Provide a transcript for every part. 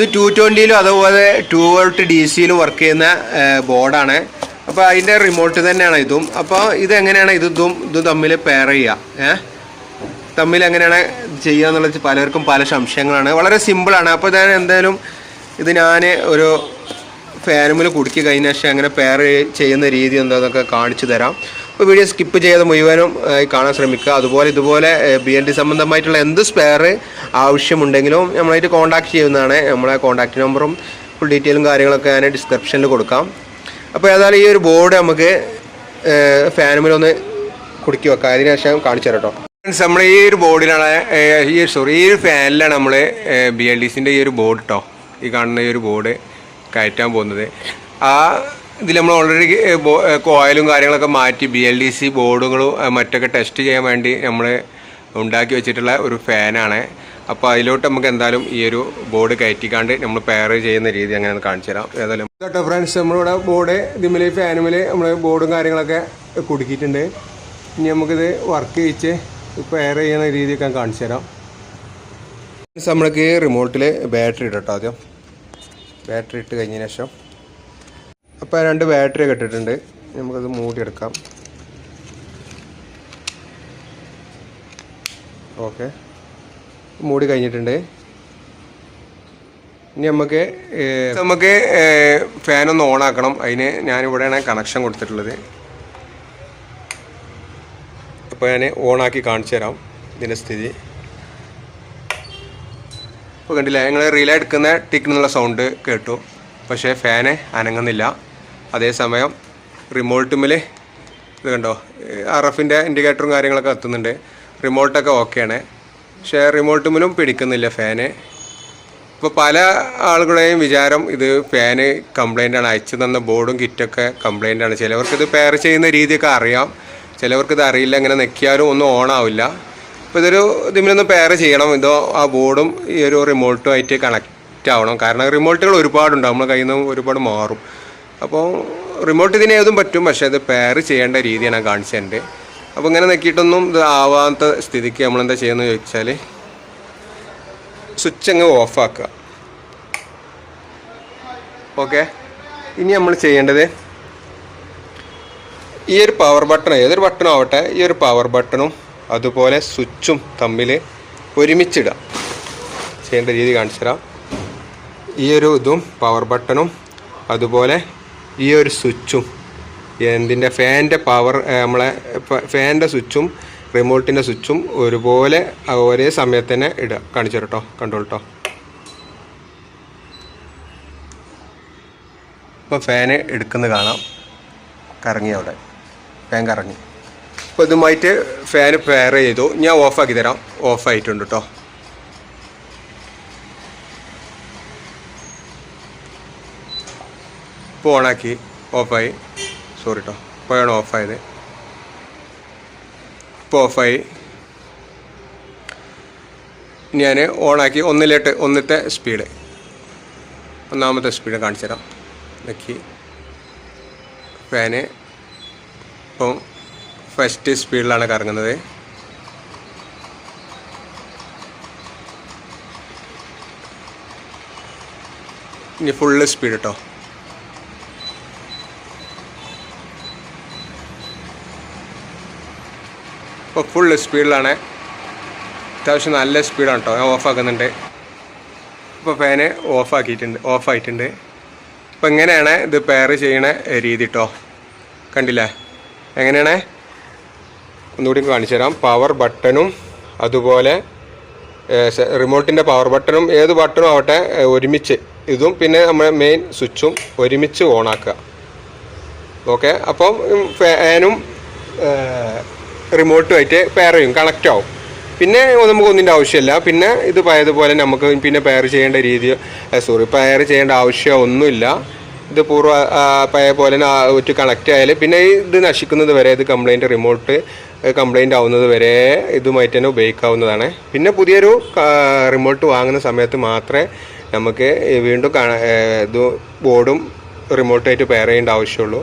ഇത് ടു ട്വന്റിയിലും അതുപോലെ ടു വോൾട്ട് ഡി സിയിലും വർക്ക് ചെയ്യുന്ന ബോർഡാണ്. അപ്പോൾ അതിന്റെ റിമോട്ട് തന്നെയാണ് ഇതും. അപ്പോൾ ഇത് എങ്ങനെയാണ് ഇത് ഇതും ഇതും തമ്മിൽ പെയർ ചെയ്യുക? ഏ? തമ്മിൽ എങ്ങനെയാണ് ചെയ്യുക എന്നുള്ളത് പലർക്കും പല സംശയങ്ങളാണ്. വളരെ സിമ്പിളാണ് അപ്പോൾ ഞാൻ എന്തായാലും ഇത് ഞാൻ ഒരു ഫാനുമിൽ കുടുക്കി കഴിഞ്ഞ ശേഷം എങ്ങനെ പെയർ ചെയ്യുന്ന രീതി എന്താണെന്നൊക്കെ കാണിച്ചു തരാം. അപ്പോൾ വീഡിയോ സ്കിപ്പ് ചെയ്ത് മുഴുവനും കാണാൻ ശ്രമിക്കുക. അതുപോലെ ഇതുപോലെ ബി എൽ ഡി സംബന്ധമായിട്ടുള്ള എന്ത് സ്പെയർ ആവശ്യമുണ്ടെങ്കിലും നമ്മളായിട്ട് കോൺടാക്ട് ചെയ്യുന്നതാണ്. നമ്മളെ കോൺടാക്ട് നമ്പറും ഫുൾ ഡീറ്റെയിലും കാര്യങ്ങളൊക്കെ ഞാൻ ഡിസ്ക്രിപ്ഷനിൽ കൊടുക്കാം. അപ്പോൾ ഏതായാലും ഈ ഒരു ബോർഡ് നമുക്ക് ഫാനുമിലൊന്ന് കുടുക്കി വെക്കാം. അതിന് ശേഷം കാണിച്ചു തരാം കേട്ടോ ഫ്രണ്ട്സ് നമ്മൾ ഈ ഒരു ബോർഡിലാണ് ഈ സോറി ഈ ഒരു ഫാനിലാണ് നമ്മൾ ബി എൽ ഡി സിന്റെ ഈ ഒരു ബോർഡ് കേട്ടോ ഈ കാണുന്ന ഈ ഒരു ബോർഡ് കയറ്റാൻ പോകുന്നത്. ആ ഇതിൽ നമ്മൾ ഓൾറെഡി കോയിലും കാര്യങ്ങളൊക്കെ മാറ്റി ബി എൽ ഡി സി ബോർഡുകളും മറ്റൊക്കെ ടെസ്റ്റ് ചെയ്യാൻ വേണ്ടി നമ്മൾ ഉണ്ടാക്കി വെച്ചിട്ടുള്ള ഒരു ഫാനാണ് അപ്പോൾ അതിലോട്ട് നമുക്ക് എന്തായാലും ഈ ഒരു ബോർഡ് കയറ്റിക്കാണ്ട് നമ്മൾ പെയർ ചെയ്യുന്ന രീതി അങ്ങനെ കാണിച്ചു തരാം. ഏതായാലും കേട്ടോ ഫ്രണ്ട്സ് നമ്മളിവിടെ ബോർഡ് ഇതിമിൽ ഫാനുമിൽ നമ്മൾ ബോർഡും കാര്യങ്ങളൊക്കെ കുടുക്കിയിട്ടുണ്ട്. ഇനി നമുക്കിത് വർക്ക് ചെയ്യിച്ച് പെയർ ചെയ്യുന്ന രീതിയൊക്കെ കാണിച്ചു തരാം. നമ്മൾക്ക് റിമോട്ടിൽ ബാറ്ററി ഇടട്ടോ ആദ്യം. ബാറ്ററി ഇട്ട് കഴിഞ്ഞതിന് ശേഷം അപ്പോൾ രണ്ട് ബാറ്ററി ഒക്കെ ഇട്ടിട്ടുണ്ട്. നമുക്കത് മൂടിയെടുക്കാം. ഓക്കെ. മൂടി കഴിഞ്ഞിട്ടുണ്ട്. ഇനി നമുക്ക് നമുക്ക് ഫാൻ ഒന്ന് ഓൺ ആക്കണം. അതിന് ഞാനിവിടെയാണ് കണക്ഷൻ കൊടുത്തിട്ടുള്ളത്. അപ്പോൾ ഞാൻ ഓണാക്കി കാണിച്ചു തരാം ഇതിന്റെ സ്ഥിതി. ഇപ്പോൾ കണ്ടില്ല ഞങ്ങൾ റീല എടുക്കുന്ന ടിക്കുന്നുള്ള സൗണ്ട് കേട്ടു. പക്ഷേ ഫാന് അനങ്ങുന്നില്ല. അതേസമയം റിമോട്ടുമിൽ ഇത് കണ്ടോ ആർ എഫിന്റെ ഇൻഡിക്കേറ്ററും കാര്യങ്ങളൊക്കെ എത്തുന്നുണ്ട് റിമോട്ടൊക്കെ ഓക്കെയാണ് പക്ഷേ റിമോട്ടുമിലും പിടിക്കുന്നില്ല ഫാന് ഇപ്പോൾ പല ആളുകളുടെയും വിചാരം ഇത് ഫാന് കംപ്ലൈന്റാണ് അയച്ചു തന്ന ബോർഡും കിറ്റൊക്കെ കംപ്ലൈന്റാണ് ആണ്. ചിലവർക്ക് ഇത് പെയർ ചെയ്യുന്ന രീതിയൊക്കെ അറിയാം. ചിലവർക്കിത് അറിയില്ല ഇങ്ങനെ നെക്കിയാലും ഒന്നും ഓണാവില്ല അപ്പോൾ ഇതൊരു ഇതിലൊന്ന് പെയർ ചെയ്യണം. ഇതോ ആ ബോർഡും ഈ ഒരു റിമോട്ടും ആയിട്ട് കണക്റ്റ് ആവണം. കാരണം റിമോട്ടുകൾ ഒരുപാടുണ്ടാവും നമ്മൾ കയ്യിൽ നിന്ന് ഒരുപാട് മാറും. അപ്പോൾ റിമോട്ട് ഇതിനെ ഏതും പറ്റും. പക്ഷേ ഇത് പെയർ ചെയ്യേണ്ട രീതിയാണ് ആ കാണിച്ചതിന്റെ അപ്പോൾ ഇങ്ങനെ നെക്കിയിട്ടൊന്നും ഇത് ആവാത്ത സ്ഥിതിക്ക് നമ്മളെന്താ ചെയ്യുന്നത് ചോദിച്ചാൽ സ്വിച്ച് അങ്ങ് ഓഫാക്കുക ഓക്കെ ഇനി നമ്മൾ ചെയ്യേണ്ടത് ഈ ഒരു പവർ ബട്ടൺ ഏതൊരു ബട്ടണും ആവട്ടെ ഈ ഒരു പവർ ബട്ടണും അതുപോലെ സ്വിച്ചും തമ്മിൽ ഒരുമിച്ചിടുക ചെയ്യേണ്ട രീതി കാണിച്ചു തരാം ഈ ഒരു ഇതും പവർ ബട്ടണും അതുപോലെ ഈ ഒരു സ്വിച്ചും എന്തിന്റെ ഫാന്റെ പവർ നമ്മളെ ഫാന്റെ സ്വിച്ചും റിമോട്ടിന്റെ സ്വിച്ചും ഒരുപോലെ ഒരേ സമയത്ത് തന്നെ ഇടുക. കാണിച്ചു തരട്ടോ കണ്ടോളൂ കേട്ടോ ഇപ്പോൾ ഫാന് എടുക്കുന്നത് കാണാം. കറങ്ങി അവിടെ. ഫാൻ കറങ്ങി. അപ്പോൾ ഇതുമായിട്ട് ഫാൻ പെയർ ചെയ്തു. ഞാൻ ഓഫാക്കി തരാം. ഓഫായിട്ടുണ്ട് കേട്ടോ ഇപ്പോൾ ഓണാക്കി ഓഫായി സോറി കേട്ടോ ഇപ്പോഴാണ് ഓഫായത് ഇപ്പോൾ ഓഫായി ഞാൻ ഓണാക്കി ഒന്നിലേട്ട് ഒന്നത്തെ സ്പീഡ് ഒന്നാമത്തെ സ്പീഡ് കാണിച്ചു തരാം. നോക്കി ഫാന് ഇപ്പം ഫസ്റ്റ് സ്പീഡിലാണ് കറങ്ങുന്നത്. ഇനി ഫുള്ള് സ്പീഡ് കേട്ടോ ഇപ്പോൾ ഫുള്ള് സ്പീഡിലാണ് അത്യാവശ്യം നല്ല സ്പീഡാണ് കേട്ടോ ഞാൻ ഓഫാക്കുന്നുണ്ട് ഇപ്പോൾ ഫാന് ഓഫാക്കിയിട്ടുണ്ട് ഓഫായിട്ടുണ്ട് അപ്പോൾ എങ്ങനെയാണ് ഇത് പെയർ ചെയ്യണ രീതി കേട്ടോ കണ്ടില്ലേ? എങ്ങനെയാണ്? ഒന്നുകൂടി കാണിച്ചു തരാം. പവർ ബട്ടണും അതുപോലെ റിമോട്ടിന്റെ പവർ ബട്ടണും ഏത് ബട്ടണും ആവട്ടെ ഒരുമിച്ച് ഇതും പിന്നെ നമ്മുടെ മെയിൻ സ്വിച്ചും ഒരുമിച്ച് ഓണാക്കുക ഓക്കെ അപ്പം ഫാനും റിമോട്ടുമായിട്ട് പെയർ ചെയ്യും കണക്റ്റ് ആവും. പിന്നെ നമുക്ക് ഒന്നിന്റെ ആവശ്യമില്ല. പിന്നെ ഇത് പഴയതുപോലെ നമുക്ക് പിന്നെ പെയർ ചെയ്യേണ്ട രീതി സോറി പെയർ ചെയ്യേണ്ട ആവശ്യം ഒന്നുമില്ല. ഇത് പൂർവ പഴയ പോലെ ഒറ്റ കണക്റ്റ് ആയാൽ പിന്നെ ഇത് നശിക്കുന്നത് വരെ ഇത് കംപ്ലൈന്റ് റിമോട്ട് കംപ്ലൈന്റ് ആവുന്നത് വരെ ഇതുമായിട്ട് തന്നെ ഉപയോഗിക്കാവുന്നതാണ്. പിന്നെ പുതിയൊരു റിമോട്ട് വാങ്ങുന്ന സമയത്ത് മാത്രമേ നമുക്ക് വീണ്ടും ഇത് ബോർഡും റിമോട്ടായിട്ട് പെയർ ചെയ്യേണ്ട ആവശ്യമുള്ളൂ.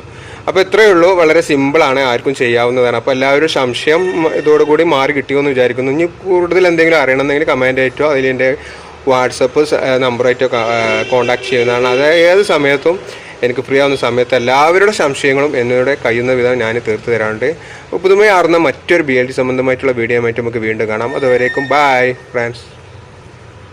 അപ്പോൾ ഇത്രയേ ഉള്ളൂ. വളരെ സിമ്പിളാണ് ആർക്കും ചെയ്യാവുന്നതാണ്. അപ്പോൾ എല്ലാവരും സംശയം ഇതോടുകൂടി മാറി കിട്ടിയോ എന്ന് വിചാരിക്കുന്നു. ഇനി കൂടുതൽ എന്തെങ്കിലും അറിയണമെന്നെങ്കിൽ കമന്റ് ആയിട്ടോ അതിലെന്റെ വാട്സപ്പ് നമ്പറായിട്ട് കോൺടാക്ട് ചെയ്യുന്നതാണ്. അത് ഏത് സമയത്തും എനിക്ക് ഫ്രീ ആവുന്ന സമയത്ത് എല്ലാവരുടെ സംശയങ്ങളും എന്നോട് കഴിയുന്ന വിധം ഞാൻ തീർത്തു തരാറുണ്ട്. പുതുമയാർന്ന മറ്റൊരു ബി എൽ ഡി സംബന്ധമായിട്ടുള്ള വീഡിയോ ആയിട്ട് നമുക്ക് വീണ്ടും കാണാം. അതുവരേക്കും ബായ് ഫ്രണ്ട്സ്